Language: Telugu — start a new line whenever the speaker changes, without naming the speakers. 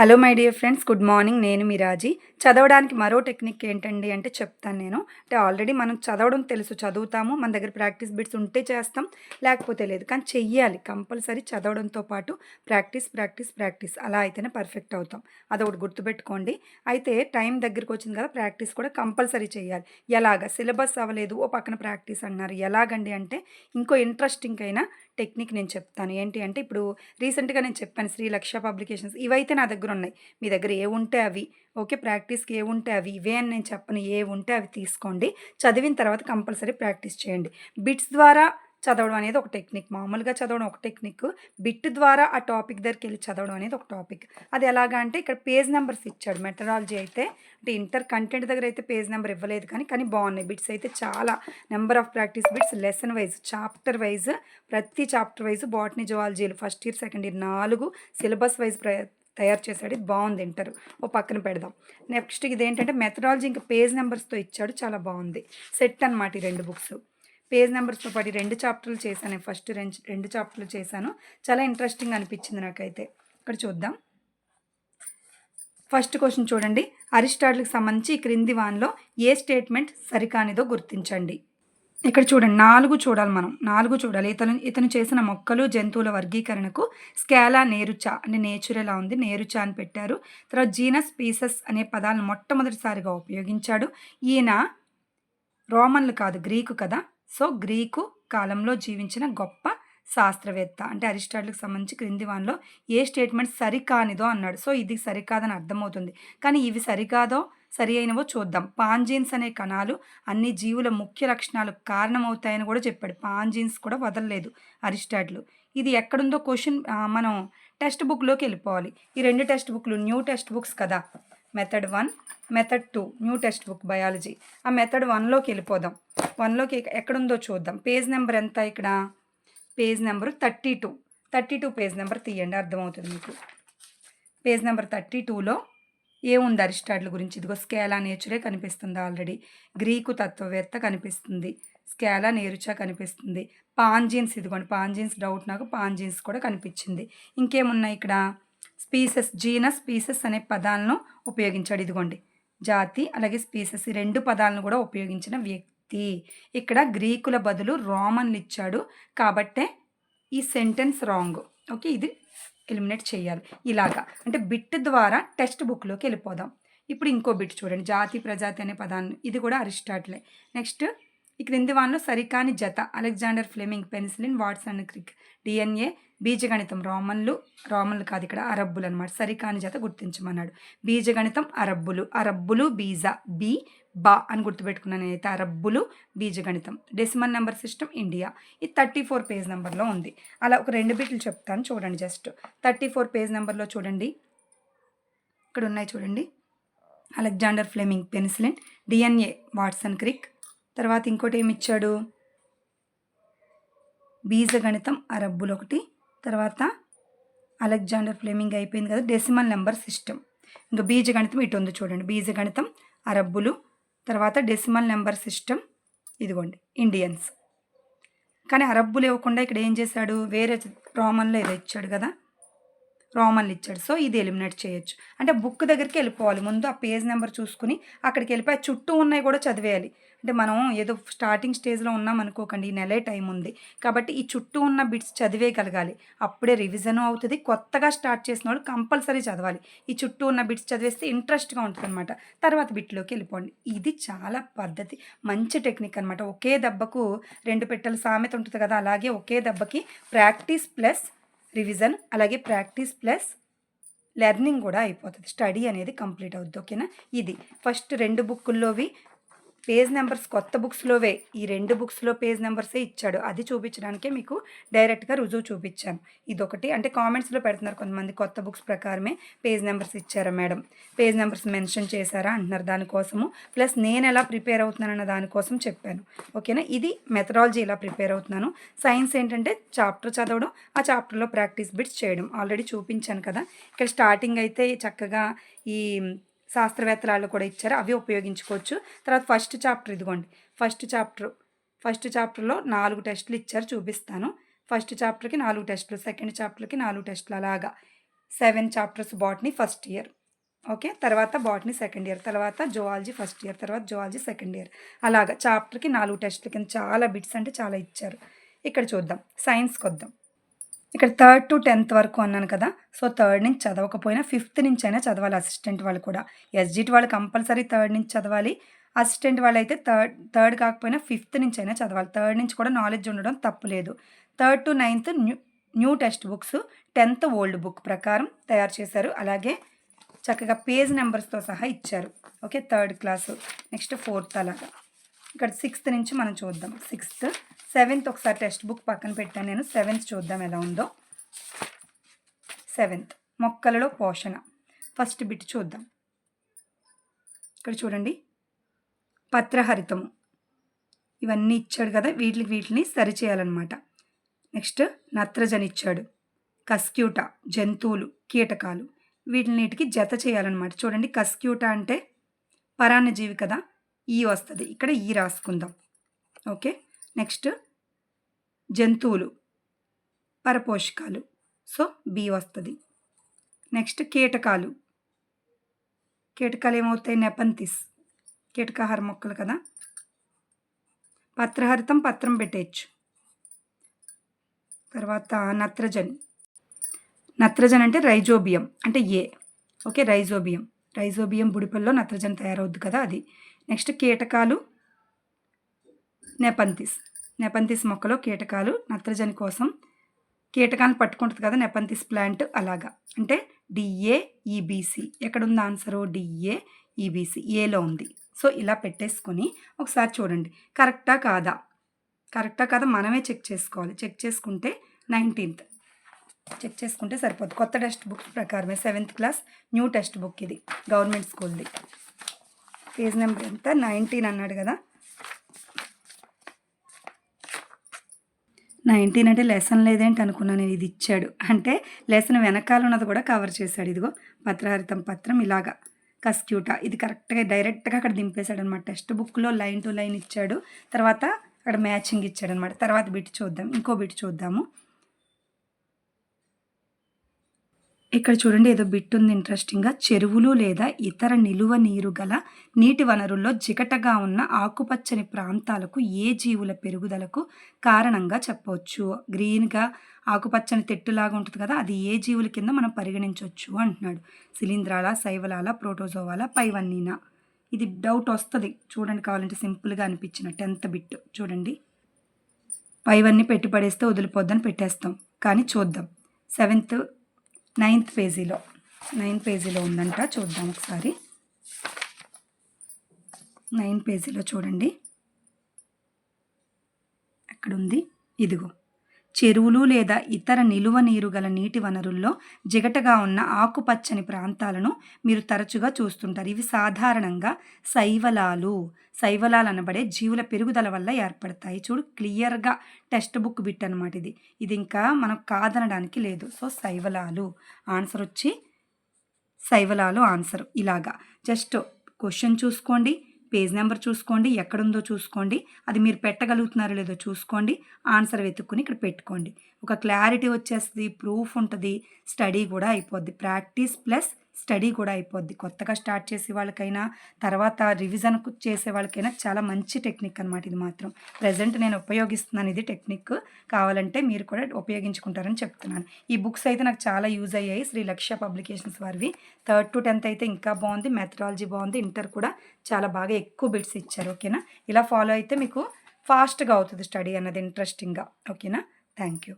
Hello my dear friends good morning. నేను మిరాజీ చదవడానికి మరో టెక్నిక్ ఏంటండి అంటే చెప్తాను నేను. అంటే ఆల్రెడీ మనం చదవడం తెలుసు చదువుతాము మన దగ్గర ప్రాక్టీస్ బిట్స్ ఉంటే చేస్తాం లేకపోతే లేదు. కానీ చెయ్యాలి కంపల్సరీ చదవడంతో పాటు ప్రాక్టీస్ ప్రాక్టీస్ ప్రాక్టీస్. అలా అయితేనే పర్ఫెక్ట్ అవుతాం. అదొకటి గుర్తుపెట్టుకోండి. అయితే టైం దగ్గరికి వచ్చింది కదా ప్రాక్టీస్ కూడా కంపల్సరీ చేయాలి ఎలాగ? సిలబస్ అవ్వలేదు ఓ పక్కన ప్రాక్టీస్ అన్నారు. ఎలాగండి అంటే ఇంకో ఇంట్రెస్టింగ్ అయినా టెక్నిక్ నేను చెప్తాను. ఏంటి అంటే ఇప్పుడు రీసెంట్గా నేను చెప్పాను శ్రీ లక్ష పబ్లికేషన్స్ ఇవైతే నా దగ్గర ఉన్నాయి. మీ దగ్గర ఏ ఉంటే అవి ఓకే ప్రాక్టీస్కి ఏ ఉంటే అవి ఇవే అని నేను చెప్పను. ఏ ఉంటే అవి తీసుకోండి. చదివిన తర్వాత కంపల్సరీ ప్రాక్టీస్ చేయండి. బిట్స్ ద్వారా చదవడం అనేది ఒక టెక్నిక్. మామూలుగా చదవడం ఒక టెక్నిక్. బిట్ ద్వారా ఆ టాపిక్ దగ్గరికి వెళ్ళి చదవడం అనేది ఒక టాపిక్. అది ఎలాగా అంటే ఇక్కడ పేజ్ నెంబర్స్ ఇచ్చాడు మెటరాలజీ అయితే. అంటే ఇంటర్ కంటెంట్ దగ్గర అయితే పేజ్ నెంబర్ ఇవ్వలేదు కానీ కానీ బాగున్నాయి. బిట్స్ అయితే చాలా. Number of practice bits lesson wise chapter wise ప్రతి చాప్టర్ వైజ్ బాటనీ జువాలజీలు ఫస్ట్ ఇయర్ సెకండ్ ఇయర్ నాలుగు సిలబస్ వైజ్ ప్ర తయారు చేశాడు. ఇది బాగుంది ఇంటర్. ఓ పక్కన పెడదాం. నెక్స్ట్ ఇది ఏంటంటే మెథడాలజీ ఇంకా పేజ్ నెంబర్స్తో ఇచ్చాడు. చాలా బాగుంది. సెట్ అనమాట ఈ రెండు బుక్స్. పేజ్ నెంబర్స్తో పాటు రెండు చాప్టర్లు చేశాను. ఫస్ట్ రెండు రెండు చాప్టర్లు చేశాను. చాలా ఇంట్రెస్టింగ్ అనిపించింది నాకైతే. ఇక్కడ చూద్దాం. ఫస్ట్ క్వశ్చన్ చూడండి. అరిస్టాటిల్కి సంబంధించి క్రింది వాన్లో ఏ స్టేట్మెంట్ సరికానిదో గుర్తించండి. ఇక్కడ చూడండి. నాలుగు చూడాలి మనం. నాలుగు చూడాలి. ఇతను ఇతను చేసిన మొక్కలు జంతువుల వర్గీకరణకు స్కేలా నేరుచా అంటే నేచురల్ ఉంది? నేరుచా అని పెట్టారు. తర్వాత జీనస్ పీసెస్ అనే పదాలను మొట్టమొదటిసారిగా ఉపయోగించాడు. ఈయన రోమన్లు కాదు గ్రీకు కదా. సో గ్రీకు కాలంలో జీవించిన గొప్ప శాస్త్రవేత్త. అంటే అరిస్టాటిల్కి సంబంధించి క్రింది వాన్లో ఏ స్టేట్మెంట్ సరికానిదో అన్నాడు. సో ఇది సరికాదని అర్థమవుతుంది. కానీ ఇవి సరికాదో సరి అయినవో చూద్దాం. పాంజీన్స్ అనే కణాలు అన్ని జీవుల ముఖ్య లక్షణాలు కారణమవుతాయని కూడా చెప్పాడు. పాంజీన్స్ కూడా వదలలేదు అరిస్టాటిల్. ఇది ఎక్కడుందో క్వశ్చన్ మనం టెక్స్ట్ బుక్లోకి వెళ్ళిపోవాలి. ఈ రెండు టెక్స్ట్ బుక్లు న్యూ టెక్స్ట్ బుక్స్ కదా. Method one method two new text book biology. ఆ మెథడ్ వన్లోకి వెళ్ళిపోదాం. వన్లోకి ఎక్కడుందో చూద్దాం. పేజ్ నెంబర్ ఎంత ఇక్కడ? Page number thirty two. Thirty two page number తీయండి అర్థమవుతుంది మీకు. పేజ్ నెంబర్ థర్టీ టూలో ఏముంది అరిస్టాటిల్ గురించి? ఇదిగో స్కేలా నేచురే కనిపిస్తుంది ఆల్రెడీ. గ్రీకు తత్వవేత్త కనిపిస్తుంది. స్కేలా నేరుచా కనిపిస్తుంది. పాంజీన్స్ ఇదిగోండి పాంజీన్స్ డౌట్ నాకు పాంజీన్స్ కూడా కనిపించింది. ఇంకేమున్నాయి ఇక్కడ? స్పీసెస్ జీనస్ స్పీసెస్ అనే పదాలను ఉపయోగించాడు. ఇదిగోండి. జాతి అలాగే స్పీసెస్ ఈ రెండు పదాలను కూడా ఉపయోగించిన వ్యక్తి. ఇక్కడ గ్రీకుల బదులు రోమన్లు ఇచ్చాడు. కాబట్టే ఈ సెంటెన్స్ రాంగ్. ఓకే ఇది ఎలిమినేట్ చేయాలి. ఇలాగా. అంటే బిట్ ద్వారా టెక్స్ట్ బుక్లోకి వెళ్ళిపోదాం. ఇప్పుడు ఇంకో బిట్ చూడండి. జాతి ప్రజాతి అనే పదాన్ని ఇది కూడా అరిస్టాట్లే. నెక్స్ట్ ఈ క్రింది వానలో సరికాని జత. Alexander Fleming penicillin Watson Crick DNA బీజగణితం రోమన్లు రోమన్లు కాదు ఇక్కడ అరబ్బులు అనమాట సరికాని జత గుర్తించమన్నాడు. బీజగణితం అరబ్బులు. అరబ్బులు బీజ బీ బా అని గుర్తుపెట్టుకున్నాను నేనైతే అరబ్బులు బీజగణితం. Decimal number system India. ఇది థర్టీ ఫోర్ పేజ్ నెంబర్లో ఉంది. అలా ఒక రెండు బిట్లు చెప్తాను చూడండి జస్ట్. థర్టీ ఫోర్ పేజ్ నెంబర్లో చూడండి. ఇక్కడ ఉన్నాయి చూడండి. Alexander Fleming penicillin DNA Watson Crick తర్వాత ఇంకోటి ఏమి ఇచ్చాడు బీజగణితం అరబ్బులు ఒకటి తర్వాత అలెగ్జాండర్ ఫ్లేమింగ్ అయిపోయింది కదా డెసిమల్ నెంబర్ సిస్టమ్. ఇంకా బీజగణితం ఇటు ఉంది చూడండి. బీజగణితం అరబ్బులు. తర్వాత డెసిమల్ నెంబర్ సిస్టమ్ ఇదిగోండి ఇండియన్స్. కానీ అరబ్బులు ఇవ్వకుండా ఇక్కడ ఏం చేశాడు? వేరే రోమన్లో ఏదో ఇచ్చాడు కదా. రోమన్లు ఇచ్చాడు. సో ఇది ఎలిమినేట్ చేయొచ్చు. అంటే బుక్ దగ్గరికి వెళ్ళిపోవాలి. ముందు ఆ పేజ్ నెంబర్ చూసుకుని అక్కడికి వెళ్ళిపోయి చుట్టూ ఉన్నాయి కూడా చదివేయాలి. అంటే మనం ఏదో స్టార్టింగ్ స్టేజ్లో ఉన్నాం అనుకోకండి. ఈ నెలే టైం ఉంది. కాబట్టి ఈ చుట్టూ ఉన్న బిట్స్ చదివేయగలగాలి. అప్పుడే రివిజన్ అవుతుంది. కొత్తగా స్టార్ట్ చేసిన వాళ్ళు కంపల్సరీ చదవాలి. ఈ చుట్టూ ఉన్న బిట్స్ చదివేస్తే ఇంట్రెస్ట్గా ఉంటుంది అనమాట తర్వాత బిట్లోకి వెళ్ళిపోండి. ఇది చాలా పద్ధతి. మంచి టెక్నిక్ అనమాట ఒకే దెబ్బకు రెండు పెట్టెల సామెత ఉంటుంది కదా అలాగే ఒకే దెబ్బకి ప్రాక్టీస్ ప్లస్ రివిజన్ అలాగే ప్రాక్టీస్ ప్లస్ లెర్నింగ్ కూడా అయిపోతుంది. స్టడీ అనేది కంప్లీట్ అవుద్ది ఓకేనా? ఇది ఫస్ట్ రెండు బుక్కుల్లోవి పేజ్ నెంబర్స్ కొత్త బుక్స్లోవే. ఈ రెండు బుక్స్లో పేజ్ నెంబర్సే ఇచ్చాడు. అది చూపించడానికే మీకు డైరెక్ట్గా రుజువు చూపించాను. ఇదొకటి. అంటే కామెంట్స్లో పెడుతున్నారు కొంతమంది కొత్త బుక్స్ ప్రకారమే పేజ్ నెంబర్స్ ఇచ్చారా మేడం? పేజ్ నెంబర్స్ మెన్షన్ చేశారా అంటున్నారు దానికోసము. ప్లస్ నేను ఎలా ప్రిపేర్ అవుతున్నానన్న దానికోసం చెప్పాను. ఓకేనా? ఇది మెథడాలజీ ఇలా ప్రిపేర్ అవుతున్నాను. సైన్స్ ఏంటంటే చాప్టర్ చదవడం ఆ చాప్టర్లో ప్రాక్టీస్ బిట్స్ చేయడం. ఆల్రెడీ చూపించాను కదా. ఇక్కడ స్టార్టింగ్ అయితే చక్కగా ఈ శాస్త్రవేత్తలు కూడా ఇచ్చారు. అవి ఉపయోగించుకోవచ్చు. తర్వాత ఫస్ట్ చాప్టర్ ఇదిగోండి. ఫస్ట్ చాప్టర్ ఫస్ట్ చాప్టర్లో నాలుగు టెస్టులు ఇచ్చారు. చూపిస్తాను. ఫస్ట్ చాప్టర్కి నాలుగు టెస్టులు సెకండ్ చాప్టర్కి నాలుగు టెస్టులు అలాగా. Seven chapters botany first year. Okay? తర్వాత బాటనీ సెకండ్ ఇయర్. తర్వాత జువాలజీ ఫస్ట్ ఇయర్. తర్వాత జువాలజీ సెకండ్ ఇయర్. అలాగా. చాప్టర్కి నాలుగు టెస్టులు కింద చాలా బిట్స్ అంటే చాలా ఇచ్చారు. ఇక్కడ చూద్దాం. సైన్స్కి వద్దాం. ఇక్కడ థర్డ్ టు టెన్త్ వరకు అన్నాను కదా సో థర్డ్ నుంచి చదవకపోయినా ఫిఫ్త్ నుంచి అయినా చదవాలి అసిస్టెంట్ వాళ్ళు కూడా. ఎస్జిటి వాళ్ళు కంపల్సరీ థర్డ్ నుంచి చదవాలి. అసిస్టెంట్ వాళ్ళు అయితే థర్డ్ థర్డ్ కాకపోయినా ఫిఫ్త్ నుంచి అయినా చదవాలి. థర్డ్ నుంచి కూడా నాలెడ్జ్ ఉండడం తప్పులేదు third to ninth new new text books tenth old book ప్రకారం తయారు చేశారు. అలాగే చక్కగా పేజ్ నెంబర్స్తో సహా ఇచ్చారు. Okay third class next fourth అలాగా. ఇక్కడ సిక్స్త్ నుంచి మనం చూద్దాం. సిక్స్త్ సెవెంత్ ఒకసారి టెక్స్ట్ బుక్ పక్కన పెట్టాను నేను. సెవెంత్ చూద్దాం ఎలా ఉందో. సెవెంత్ మొక్కలలో పోషణ. ఫస్ట్ బిట్ చూద్దాం. ఇక్కడ చూడండి. పత్రహరితము. ఇవన్నీ ఇచ్చాడు కదా వీటికి వీటిని సరిచేయాలన్నమాట నెక్స్ట్ నత్రజని ఇచ్చాడు. కస్క్యూట జంతువులు కీటకాలు. వీటినిటికి జత చేయాలన్నమాట. చూడండి కస్క్యూట అంటే పరాన్నజీవి కదా. ఈ వస్తుంది. ఇక్కడ ఈ రాసుకుందాం. ఓకే? నెక్స్ట్ జంతువులు పరపోషకాలు. సో బి వస్తుంది. నెక్స్ట్ కీటకాలు. కీటకాలు ఏమవుతాయి? నెపంతిస్. కీటకాహార మొక్కలు కదా? పత్రహరితం పత్రం పెట్టేయచ్చు. తర్వాత నత్రజని. నత్రజని అంటే రైజోబియం అంటే ఏ. ఓకే? రైజోబియం. రైజోబియం బుడిపల్లో నత్రజని తయారవుద్ది కదా అది. నెక్స్ట్ కీటకాలు. నెపంతిస్. నెపంతిస్ మొక్కలో కీటకాలు నత్రజని కోసం. కీటకాలను పట్టుకుంటుంది కదా నెపంతిస్ ప్లాంట్ అలాగా. అంటే డిఏ ఈబీసీ. ఎక్కడ ఉంది ఆన్సరు? D A E B C. ఏలో ఉంది. సో ఇలా పెట్టేసుకొని ఒకసారి చూడండి. కరెక్టా కాదా? కరెక్టా కాదా? మనమే చెక్ చేసుకోవాలి. చెక్ చేసుకుంటే నైన్టీన్త్. చెక్ చేసుకుంటే సరిపోద్ది. కొత్త టెక్స్ట్ బుక్ ప్రకారమే seventh class new text book ఇది. గవర్నమెంట్ స్కూల్ది. పేజ్ నెంబర్ ఎంత? నైన్టీన్ అన్నాడు కదా. నైన్టీన్ అంటే లెసన్ లేదేంటి అనుకున్నాను నేను ఇది ఇచ్చాడు. అంటే లెసన్ వెనకాల ఉన్నది కూడా కవర్ చేశాడు. ఇదిగో పత్రహరితం పత్రం ఇలాగా. కస్క్యూటా. ఇది కరెక్ట్గా డైరెక్ట్గా అక్కడ దింపేశాడు అనమాట టెక్స్ట్ బుక్లో లైన్ టు లైన్ ఇచ్చాడు. తర్వాత అక్కడ మ్యాచింగ్ ఇచ్చాడు అనమాట తర్వాత బిట్ చూద్దాం. ఇంకో బిట్ చూద్దాము. ఇక్కడ చూడండి ఏదో బిట్ ఉంది ఇంట్రెస్టింగ్గా చెరువులు లేదా ఇతర నిలువ నీరు గల నీటి వనరుల్లో జిగటగా ఉన్న ఆకుపచ్చని ప్రాంతాలకు ఏ జీవుల పెరుగుదలకు కారణంగా చెప్పవచ్చు? గ్రీన్గా ఆకుపచ్చని తెట్టులాగా ఉంటుంది కదా అది ఏ జీవుల కింద మనం పరిగణించవచ్చు అంటున్నాడు. శిలీంధ్రాల శైవలాల ప్రోటోజోవాల పైవన్నీనా? ఇది డౌట్ వస్తుంది. చూడండి కావాలంటే సింపుల్గా అనిపించిన టెన్త్ బిట్ చూడండి. పైవన్నీ పెట్టుబడేస్తే వదిలిపోద్దని పెట్టేస్తాం. కానీ చూద్దాం. సెవెంత్ నైన్త్ పేజీలో నైన్త్ పేజీలో ఉందంట చూద్దాం ఒకసారి. నైన్ పేజీలో చూడండి. అక్కడ ఉంది ఇదిగో. చెరువులు లేదా ఇతర నిలువ నీరు గల నీటి వనరుల్లో జిగటగా ఉన్న ఆకుపచ్చని ప్రాంతాలను మీరు తరచుగా చూస్తుంటారు. ఇవి సాధారణంగా శైవలాలు శైవలాలు అనబడే జీవుల పెరుగుదల వల్ల ఏర్పడతాయి. చూడు క్లియర్గా టెక్స్ట్ బుక్ బిట్ అనమాట ఇది. ఇది ఇంకా మనం కాదనడానికి లేదు. సో శైవలాలు ఆన్సర్ వచ్చి శైవలాలు ఆన్సర్. ఇలాగా. జస్ట్ క్వశ్చన్ చూసుకోండి. పేజ్ నెంబర్ చూసుకోండి ఎక్కడుందో చూసుకోండి అది మీరు పెట్టగలుగుతున్నారో లేదో చూసుకోండి ఆన్సర్ వెతుక్కుని ఇక్కడ పెట్టుకోండి. ఒక క్లారిటీ వచ్చేస్తుంది ప్రూఫ్ ఉంటుంది స్టడీ కూడా అయిపోద్ది. ప్రాక్టీస్ ప్లస్ స్టడీ కూడా అయిపోద్ది. కొత్తగా స్టార్ట్ చేసే వాళ్ళకైనా తర్వాత రివిజన్ చేసే వాళ్ళకైనా చాలా మంచి టెక్నిక్ అనమాట ఇది మాత్రం. ప్రజెంట్ నేను ఉపయోగిస్తున్నాను ఇది టెక్నిక్. కావాలంటే మీరు కూడా ఉపయోగించుకుంటారని చెప్తున్నాను. ఈ బుక్స్ అయితే నాకు చాలా యూజ్ అయ్యాయి. శ్రీ లక్ష్య పబ్లికేషన్స్ వారివి. థర్డ్ టు టెన్త్ అయితే ఇంకా బాగుంది. మెథడాలజీ బాగుంది. ఇంటర్ కూడా చాలా బాగా ఎక్కువ బిట్స్ ఇచ్చారు. ఓకేనా? ఇలా ఫాలో అయితే మీకు ఫాస్ట్గా అవుతుంది స్టడీ అన్నది ఇంట్రెస్టింగ్గా. ఓకేనా? Thank you.